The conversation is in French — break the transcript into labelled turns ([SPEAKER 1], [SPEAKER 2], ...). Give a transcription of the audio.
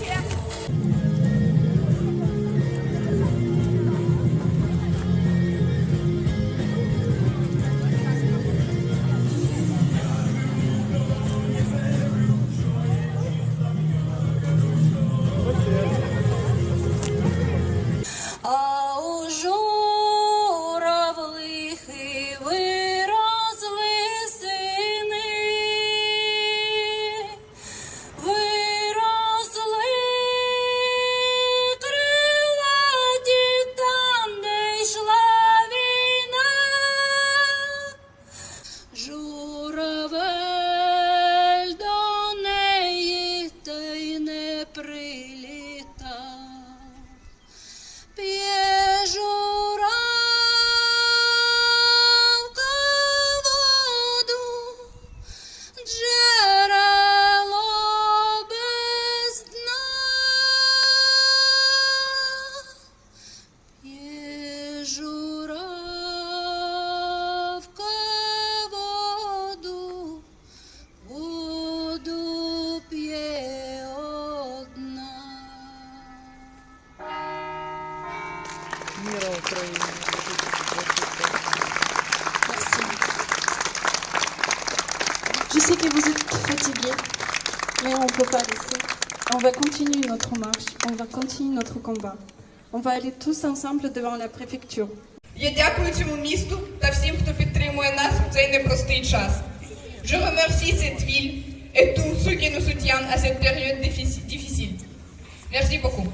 [SPEAKER 1] Yeah. Je sais que vous êtes fatigués, mais on ne peut pas laisser. On va continuer notre marche, on va continuer notre combat. On va aller tous ensemble devant la préfecture.
[SPEAKER 2] Я дякую цьому місту та всім, хто підтримує нас у цей непростий час. Je remercie cette ville et tous ceux qui nous soutiennent à cette période difficile. Merci beaucoup.